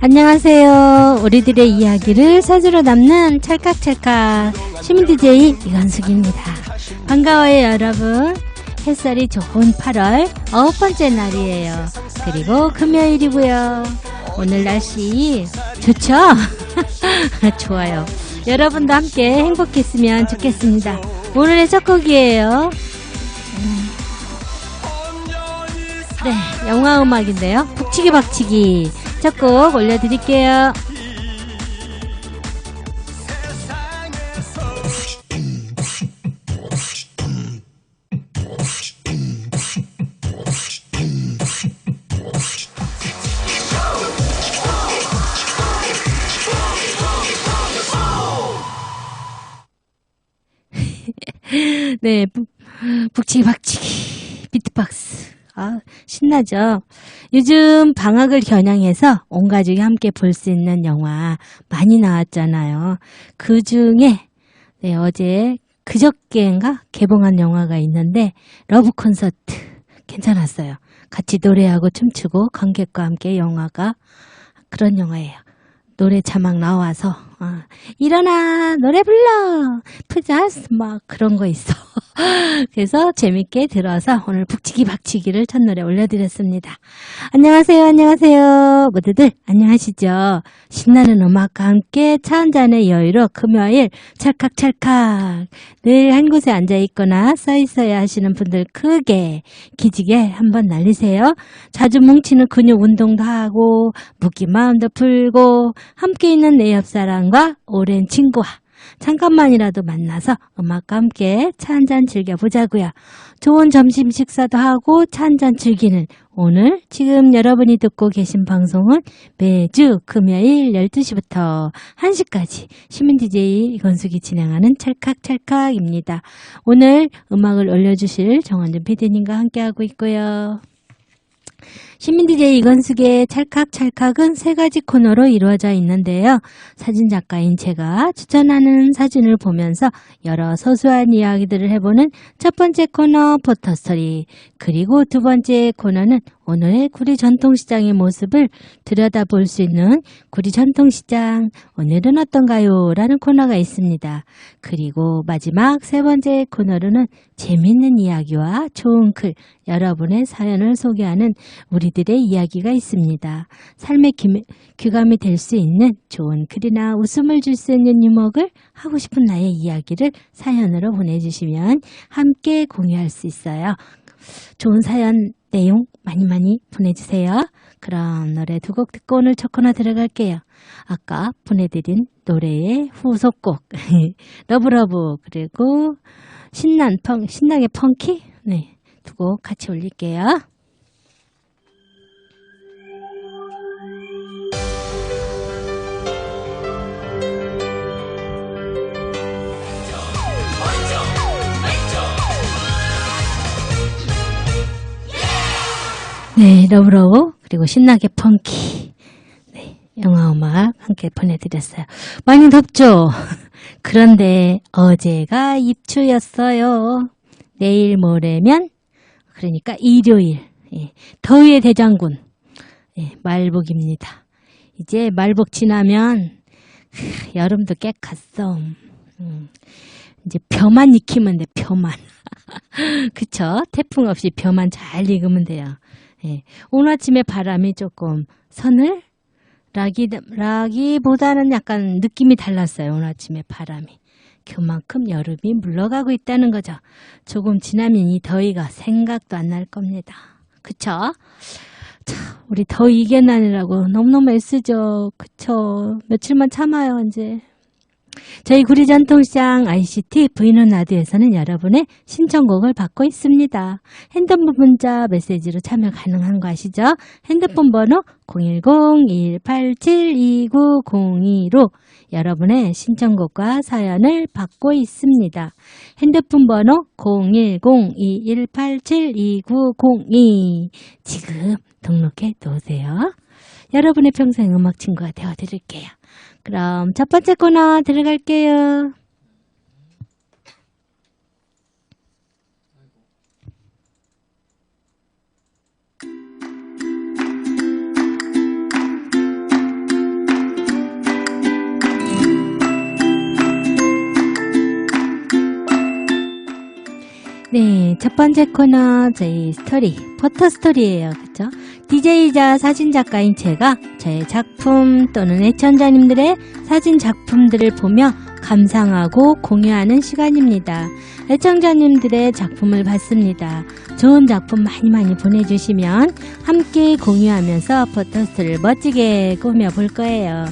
안녕하세요. 우리들의 이야기를 사주로 남는 찰칵찰칵 시민 DJ 이건숙입니다. 반가워요, 여러분. 햇살이 좋은 8월 아홉 번째 날이에요. 그리고 금요일이고요. 오늘 날씨 좋죠? 좋아요. 여러분도 함께 행복했으면 좋겠습니다. 오늘의 첫 곡이에요. 음. 네, 영화 음악인데요. 북치기 박치기. 첫 곡 올려드릴게요. 네, 북, 북치기 박치기 비트박스. 아, 신나죠? 요즘 방학을 겨냥해서 온 가족이 함께 볼 수 있는 영화 많이 나왔잖아요. 그 중에, 네, 어제 그저께인가 개봉한 영화가 있는데, 러브 콘서트. 괜찮았어요. 같이 노래하고 춤추고 관객과 함께 영화가 그런 영화예요. 노래 자막 나와서 아, 일어나 노래 불러 푸자스 막 그런 거 있어. 그래서 재밌게 들어서 오늘 북치기 박치기를 첫 노래 올려드렸습니다. 안녕하세요, 안녕하세요, 모두들 안녕하시죠? 신나는 음악과 함께 차 한 잔의 여유로 금요일 찰칵찰칵 늘 한 곳에 앉아 있거나 서 있어야 하시는 분들 크게 기지개 한번 날리세요. 자주 뭉치는 근육 운동도 하고 묶인 마음도 풀고 함께 있는 내 옆사람과 오랜 친구와 잠깐만이라도 만나서 음악과 함께 차 한잔 즐겨보자고요. 좋은 점심 식사도 하고 차 한잔 즐기는 오늘 지금 여러분이 듣고 계신 방송은 매주 금요일 12시부터 1시까지 시민 DJ 이건숙이 진행하는 찰칵찰칵입니다. 오늘 음악을 올려주실 정원준 PD님과 함께하고 있고요. 시민 DJ 이건숙의 찰칵찰칵은 세 가지 코너로 이루어져 있는데요. 사진 작가인 제가 추천하는 사진을 보면서 여러 소소한 이야기들을 해보는 첫 번째 코너 포터스토리 그리고 두 번째 코너는 오늘의 구리 전통시장의 모습을 들여다볼 수 있는 구리 전통시장 오늘은 어떤가요? 라는 코너가 있습니다. 그리고 마지막 세 번째 코너로는 재밌는 이야기와 좋은 글 여러분의 사연을 소개하는 우리들의 이야기가 있습니다. 삶의 귀, 귀감이 될 수 있는 좋은 글이나 웃음을 줄 수 있는 유목을 하고 싶은 나의 이야기를 사연으로 보내주시면 함께 공유할 수 있어요. 좋은 사연 내용 많이 많이 보내주세요. 그럼 노래 두 곡 듣고 오늘 첫 코너 들어갈게요. 아까 보내드린 노래의 후속곡 러브러브 그리고 신난 펑 신나게 펑키 네 두 곡 같이 올릴게요. 네, 러브러브 그리고 신나게 펑키 네, 영화 음악 함께 보내드렸어요. 많이 덥죠? 그런데 어제가 입추였어요. 내일 모레면 그러니까 일요일 예, 더위의 대장군 예, 말복입니다. 이제 말복 지나면 크, 여름도 깨 갔어. 음, 이제 벼만 익히면 돼 벼만. 그쵸? 태풍 없이 벼만 잘 익으면 돼요. 예, 오늘 아침에 바람이 조금 서늘 라기 라기보다는 약간 느낌이 달랐어요. 오늘 아침에 바람이 그만큼 여름이 물러가고 있다는 거죠. 조금 지나면 이 더위가 생각도 안 날 겁니다. 그쵸? 자, 우리 더위 이겨내느라고 너무너무 애쓰죠. 그쵸? 며칠만 참아요, 이제. 저희 구리전통시장 ICT 브이는 라디오에서는 여러분의 신청곡을 받고 있습니다. 핸드폰 문자 메시지로 참여 가능한 거 아시죠? 핸드폰 번호 010-187-2902로 여러분의 신청곡과 사연을 받고 있습니다. 핸드폰 번호 010-2187-2902 지금 등록해 놓으세요. 여러분의 평생 음악 친구가 되어드릴게요. 그럼 첫 번째 코너 들어갈게요. 네, 첫 번째 코너 저희 스토리, 포터 스토리예요. 그렇죠? DJ이자 사진 작가인 제가 저의 작품 또는 애청자님들의 사진 작품들을 보며 감상하고 공유하는 시간입니다. 애청자님들의 작품을 봤습니다. 좋은 작품 많이 많이 보내주시면 함께 공유하면서 포토스트를 멋지게 꾸며볼 거예요.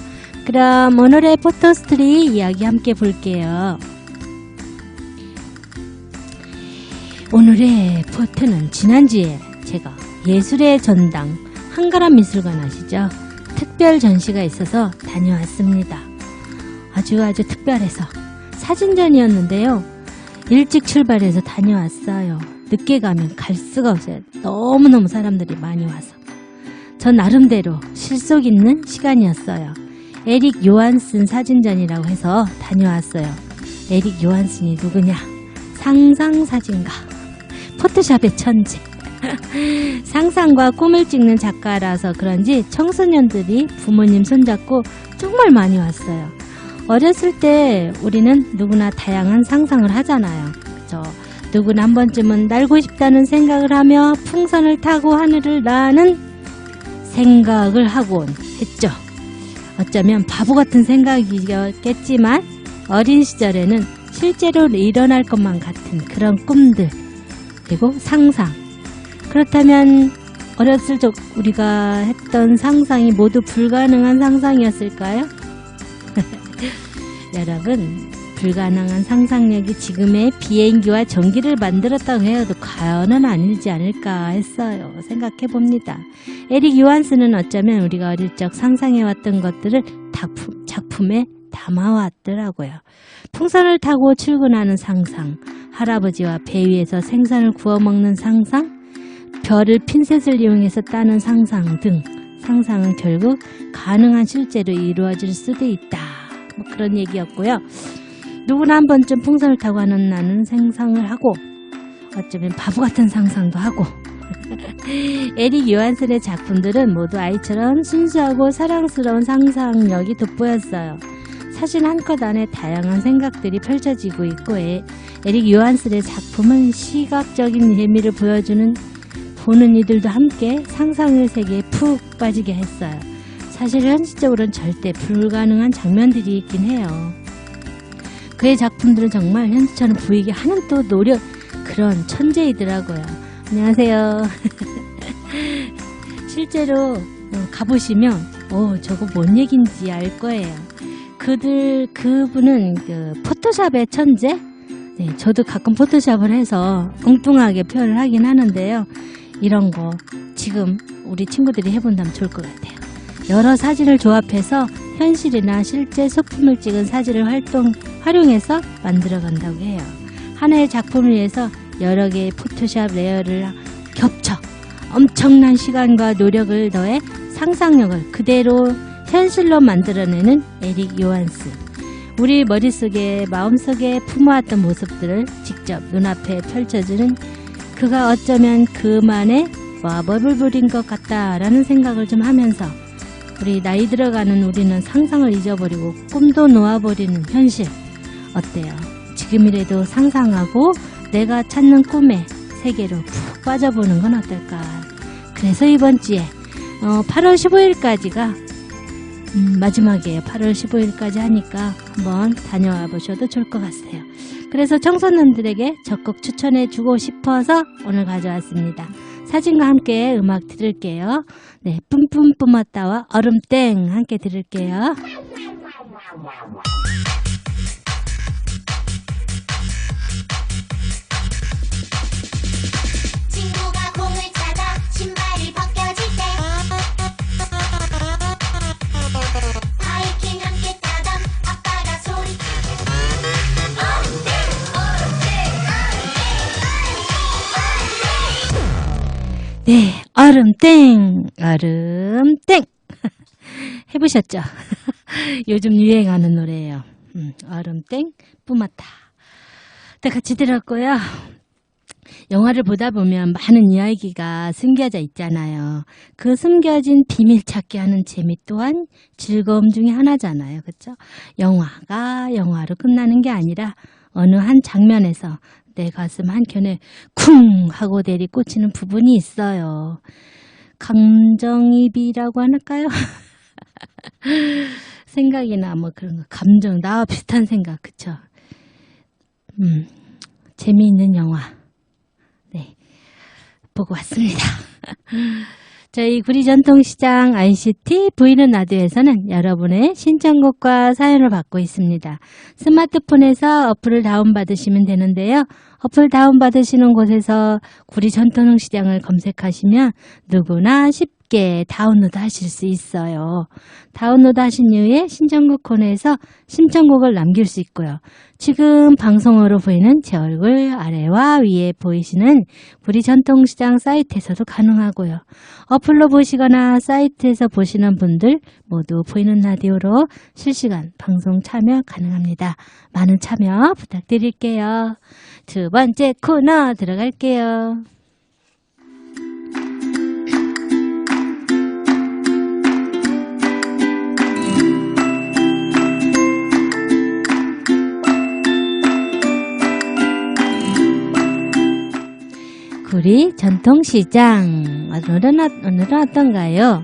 그럼 오늘의 포토스트리 이야기 함께 볼게요. 오늘의 포트는 지난주에 제가 예술의 전당 한가람 미술관 아시죠? 특별 전시가 있어서 다녀왔습니다. 아주 아주 특별해서 사진전이었는데요. 일찍 출발해서 다녀왔어요. 늦게 가면 갈 수가 없어요. 너무너무 사람들이 많이 와서. 저 나름대로 실속 있는 시간이었어요. 에릭 요한슨 사진전이라고 해서 다녀왔어요. 에릭 요한슨이 누구냐? 상상사진가. 포토샵의 천재. 상상과 꿈을 찍는 작가라서 그런지 청소년들이 부모님 손잡고 정말 많이 왔어요. 어렸을 때 우리는 누구나 다양한 상상을 하잖아요. 그죠? 누구나 한 번쯤은 날고 싶다는 생각을 하며 풍선을 타고 하늘을 나는 생각을 하곤 했죠. 어쩌면 바보 같은 생각이었겠지만 어린 시절에는 실제로 일어날 것만 같은 그런 꿈들 그리고 상상 그렇다면 어렸을 적 우리가 했던 상상이 모두 불가능한 상상이었을까요? 여러분 불가능한 상상력이 지금의 비행기와 전기를 만들었다고 해도 과연은 아니지 않을까 했어요. 생각해 봅니다. 에릭 요한스는 어쩌면 우리가 어릴 적 상상해왔던 것들을 작품, 작품에 담아왔더라고요. 풍선을 타고 출근하는 상상, 할아버지와 배 위에서 생선을 구워 먹는 상상, 별을 핀셋을 이용해서 따는 상상 등 상상은 결국 가능한 실제로 이루어질 수도 있다. 뭐 그런 얘기였고요. 누구나 한 번쯤 풍선을 타고 하는 나는 생상을 하고 어쩌면 바보 같은 상상도 하고 에릭 요한슨의 작품들은 모두 아이처럼 순수하고 사랑스러운 상상력이 돋보였어요. 사진 한 컷 안에 다양한 생각들이 펼쳐지고 있고 에, 에릭 요한슨의 작품은 시각적인 재미를 보여주는 보는 이들도 함께 상상의 세계에 푹 빠지게 했어요. 사실 현실적으로는 절대 불가능한 장면들이 있긴 해요. 그의 작품들은 정말 현실처럼 보이게 하는 또 노력 그런 천재이더라고요. 안녕하세요. 실제로 어, 가보시면 오 저거 뭔 얘긴지 알 거예요. 그들 그분은 그 포토샵의 천재. 네, 저도 가끔 포토샵을 해서 엉뚱하게 표현을 하긴 하는데요. 이런 거 지금 우리 친구들이 해본다면 좋을 것 같아요. 여러 사진을 조합해서 현실이나 실제 소품을 찍은 사진을 활동 활용해서 만들어 간다고 해요. 하나의 작품을 위해서 여러 개의 포토샵 레이어를 겹쳐 엄청난 시간과 노력을 더해 상상력을 그대로 현실로 만들어내는 에릭 요한스. 우리 머릿속에 마음속에 품어왔던 모습들을 직접 눈앞에 펼쳐주는 그가 어쩌면 그만의 마법을 부린 것 같다라는 생각을 좀 하면서 우리 나이 들어가는 우리는 상상을 잊어버리고 꿈도 놓아버리는 현실 어때요? 지금이라도 상상하고 내가 찾는 꿈의 세계로 푹 빠져보는 건 어떨까? 그래서 이번 주에 어, 8월 15일까지가 음, 마지막이에요. 8월 15일까지 하니까 한번 다녀와 보셔도 좋을 것 같아요. 그래서 청소년들에게 적극 추천해 주고 싶어서 오늘 가져왔습니다. 사진과 함께 음악 들을게요. 네, 뿜뿜 뿜었다와 얼음땡 함께 들을게요. 네, 얼음땡, 얼음땡. 해보셨죠? 요즘 유행하는 노래예요. 음, 얼음땡, 뿜었다. 네, 같이 들었고요. 영화를 보다 보면 많은 이야기가 숨겨져 있잖아요. 그 숨겨진 비밀 찾기 하는 재미 또한 즐거움 중에 하나잖아요. 그렇죠? 영화가 영화로 끝나는 게 아니라 어느 한 장면에서 내 가슴 한켠에 쿵 하고 내리꽂히는 부분이 있어요. 감정입이라고 할까요? 생각이나 뭐 그런 거, 감정, 나와 비슷한 생각, 그쵸? 음, 재미있는 영화. 네. 보고 왔습니다. 저희 구리전통시장 ICT 보이는 라디오에서는 여러분의 신청곡과 사연을 받고 있습니다. 스마트폰에서 어플을 다운받으시면 되는데요. 어플 다운받으시는 곳에서 구리전통시장을 검색하시면 누구나 쉽게 다운로드 하실 수 있어요. 다운로드 하신 이후에 신청곡 코너에서 신청곡을 남길 수 있고요. 지금 방송으로 보이는 제 얼굴 아래와 위에 보이시는 구리 전통시장 사이트에서도 가능하고요. 어플로 보시거나 사이트에서 보시는 분들 모두 보이는 라디오로 실시간 방송 참여 가능합니다. 많은 참여 부탁드릴게요. 두 번째 코너 들어갈게요. 구리 전통시장 오늘은, 어- 오늘은 어떤가요?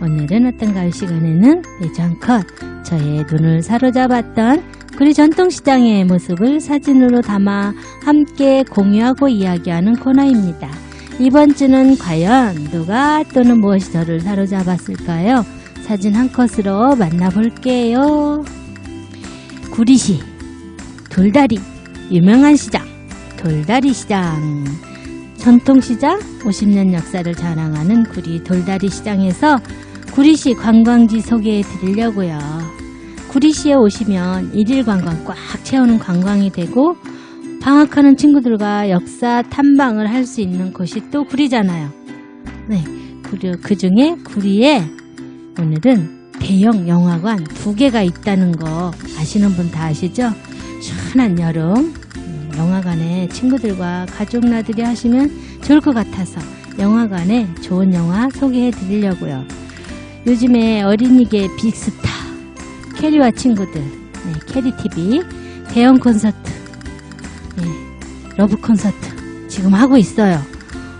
오늘은 어떤가요? 시간에는 예전컷 저의 눈을 사로잡았던 구리 전통시장의 모습을 사진으로 담아 함께 공유하고 이야기하는 코너입니다. 이번 주는 과연 누가 또는 무엇이 저를 사로잡았을까요? 사진 한 컷으로 만나볼게요. 구리시 돌다리 유명한 시장 돌다리 시장 전통시장 50년 역사를 자랑하는 구리 돌다리 시장에서 구리시 관광지 소개해 드리려고요. 구리시에 오시면 일일 관광 꽉 채우는 관광이 되고 방학하는 친구들과 역사 탐방을 할 수 있는 곳이 또 구리잖아요. 네, 구리, 그 중에 구리에 오늘은 대형 영화관 두 개가 있다는 거 아시는 분 다 아시죠? 시원한 여름 음, 영화관에 친구들과 가족 나들이 하시면 좋을 것 같아서 영화관에 좋은 영화 소개해 드리려고요. 요즘에 어린이계 빅스타 캐리와 친구들 네, 캐리TV 대형 콘서트 네, 러브 콘서트 지금 하고 있어요.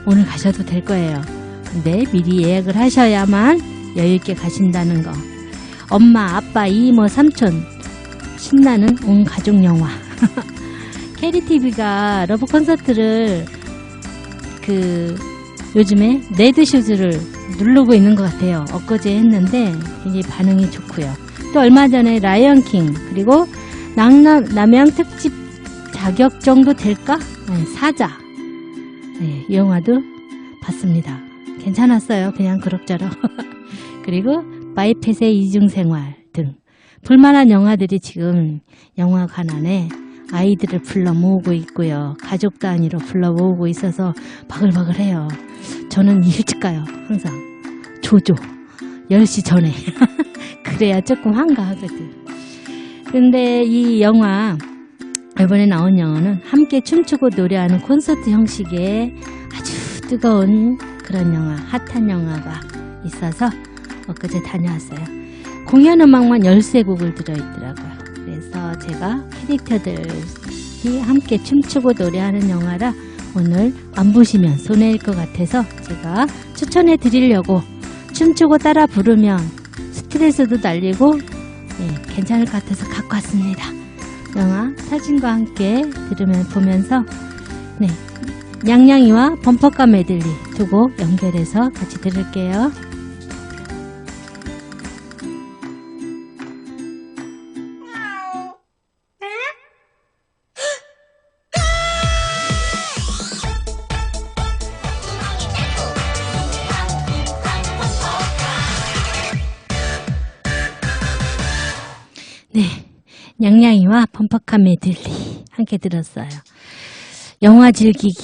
오늘 가셔도 될 거예요. 근데 미리 예약을 하셔야만 여유있게 가신다는 거. 엄마, 아빠, 이모, 삼촌 신나는 온 가족 영화. 캐리TV가 러브 콘서트를 그 요즘에 레드슈즈를 누르고 있는 것 같아요. 엊그제 했는데 굉장히 반응이 좋고요. 또 얼마 전에 라이언킹 그리고 남남 남양 특집 자격 정도 될까? 네, 사자 네, 이 영화도 봤습니다. 괜찮았어요. 그냥 그럭저럭. 그리고 마이펫의 이중생활 등 볼만한 영화들이 지금 영화관 안에 아이들을 불러 모으고 있고요. 가족 단위로 불러 모으고 있어서 바글바글해요. 저는 일찍 가요. 항상. 조조. 10시 전에. 그래야 조금 한가하거든. 근데 이 영화, 이번에 나온 영화는 함께 춤추고 노래하는 콘서트 형식의 아주 뜨거운 그런 영화, 핫한 영화가 있어서 엊그제 다녀왔어요. 공연 음악만 13곡을 들어있더라고요. 제가 캐릭터들이 함께 춤추고 노래하는 영화라 오늘 안 보시면 손해일 것 같아서 제가 추천해 드리려고 춤추고 따라 부르면 스트레스도 날리고 예, 괜찮을 것 같아서 갖고 왔습니다. 영화 사진과 함께 들으면 보면서 네 양양이와 범퍼카 메들리 두곡 연결해서 같이 들을게요. 양양이와 범퍼카 메들리 함께 들었어요. 영화 즐기기.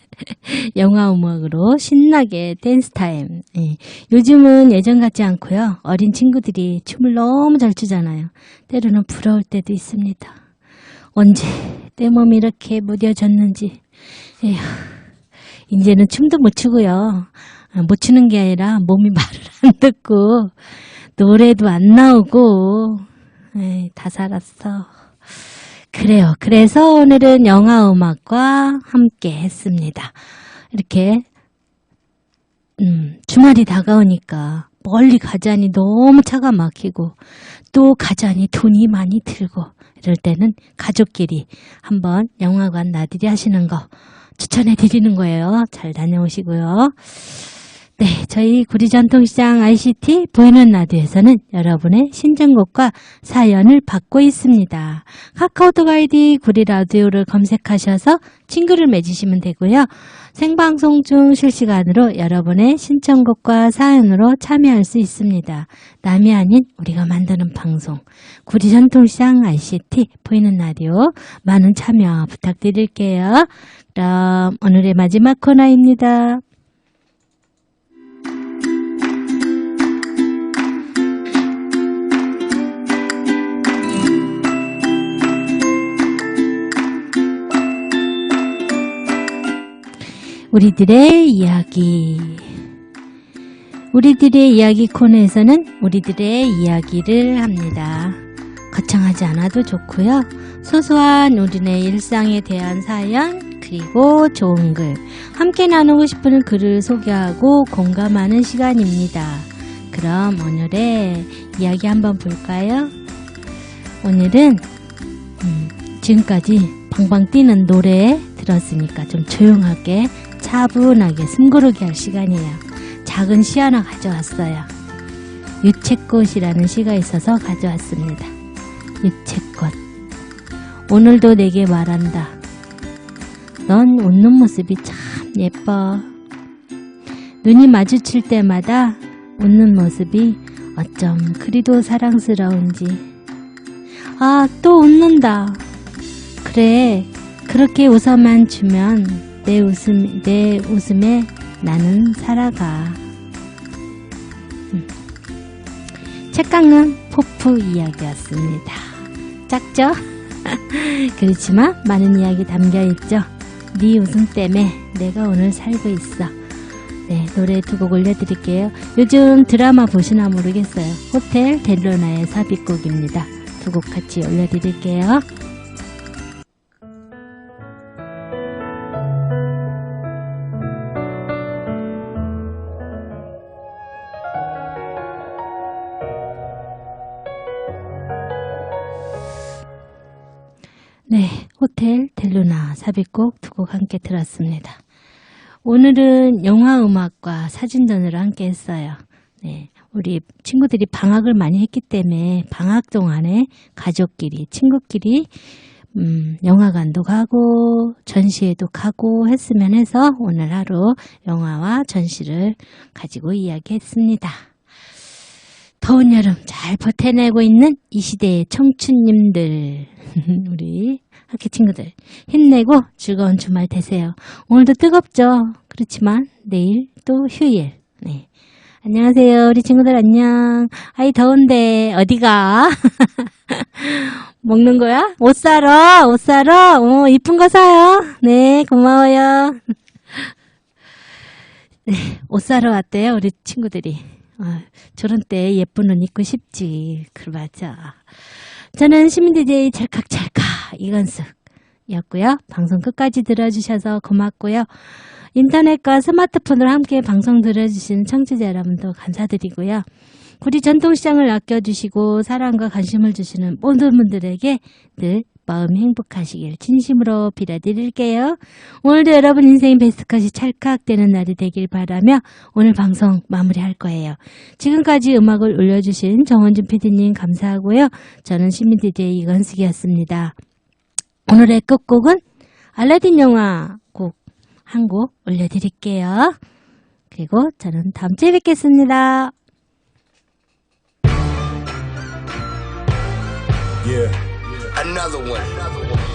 영화 음악으로 신나게 댄스 타임. 예. 요즘은 예전 같지 않고요. 어린 친구들이 춤을 너무 잘 추잖아요. 때로는 부러울 때도 있습니다. 언제 내 몸이 이렇게 무뎌졌는지. 에휴, 이제는 춤도 못 추고요. 아, 못 추는 게 아니라 몸이 말을 안 듣고 노래도 안 나오고 에이, 다 살았어. 그래요. 그래서 오늘은 영화 음악과 함께 했습니다. 이렇게 음, 주말이 다가오니까 멀리 가자니 너무 차가 막히고 또 가자니 돈이 많이 들고 이럴 때는 가족끼리 한번 영화관 나들이 하시는 거 추천해 드리는 거예요. 잘 다녀오시고요. 네, 저희 구리전통시장 ICT 보이는 라디오에서는 여러분의 신청곡과 사연을 받고 있습니다. 카카오톡 아이디 구리라디오를 검색하셔서 친구를 맺으시면 되고요. 생방송 중 실시간으로 여러분의 신청곡과 사연으로 참여할 수 있습니다. 남이 아닌 우리가 만드는 방송 구리전통시장 ICT 보이는 라디오 많은 참여 부탁드릴게요. 그럼 오늘의 마지막 코너입니다. 우리들의 이야기. 우리들의 이야기 코너에서는 우리들의 이야기를 합니다. 거창하지 않아도 좋고요. 소소한 우리네 일상에 대한 사연, 그리고 좋은 글, 함께 나누고 싶은 글을 소개하고 공감하는 시간입니다. 그럼 오늘의 이야기 한번 볼까요? 오늘은 음, 지금까지 방방 뛰는 노래 들었으니까 좀 조용하게 차분하게 숨고르게 할 시간이에요. 작은 시 하나 가져왔어요. 유채꽃이라는 시가 있어서 가져왔습니다. 유채꽃. 오늘도 내게 말한다. 넌 웃는 모습이 참 예뻐. 눈이 마주칠 때마다 웃는 모습이 어쩜 그리도 사랑스러운지. 아, 또 웃는다. 그래, 그렇게 웃어만 주면 내 웃음, 내 웃음에 나는 살아가. 음. 책 깎는 포프 이야기였습니다. 작죠? 그렇지만 많은 이야기 담겨 있죠. 네 웃음 때문에 내가 오늘 살고 있어. 네, 노래 두 곡 올려드릴게요. 요즘 드라마 보시나 모르겠어요. 호텔 델로나의 삽입곡입니다. 두 곡 같이 올려드릴게요. 네, 호텔 델루나 삽입곡 두 곡 함께 들었습니다. 오늘은 영화 음악과 사진전을 함께 했어요. 네, 우리 친구들이 방학을 많이 했기 때문에 방학 동안에 가족끼리, 친구끼리 음, 영화관도 가고 전시회도 가고 했으면 해서 오늘 하루 영화와 전시를 가지고 이야기했습니다. 더운 여름 잘 버텨내고 있는 이 시대의 청춘님들, 우리 학교 친구들 힘내고 즐거운 주말 되세요. 오늘도 뜨겁죠? 그렇지만 내일 또 휴일. 네. 안녕하세요. 우리 친구들 안녕. 아이 더운데 어디가? 먹는 거야? 옷 사러, 옷 사러. 어, 이쁜 거 사요. 네, 고마워요. 네, 옷 사러 왔대요, 우리 친구들이. 아, 저런 때 예쁜 옷 입고 싶지. 그 맞아. 저는 시민 DJ 찰칵찰칵 이건숙이었고요. 방송 끝까지 들어주셔서 고맙고요. 인터넷과 스마트폰으로 함께 방송 들어주신 청취자 여러분도 감사드리고요. 우리 전통시장을 아껴주시고 사랑과 관심을 주시는 모든 분들에게 늘 마음 행복하시길 진심으로 빌어드릴게요. 오늘도 여러분 인생 베스트컷이 찰칵되는 날이 되길 바라며 오늘 방송 마무리할 거예요. 지금까지 음악을 올려주신 정원준 PD님 감사하고요. 저는 시민 DJ 이건숙이었습니다. 오늘의 끝곡은 알라딘 영화 곡 한 곡 올려드릴게요. 그리고 저는 다음 주에 뵙겠습니다. Yeah. another one. Another one.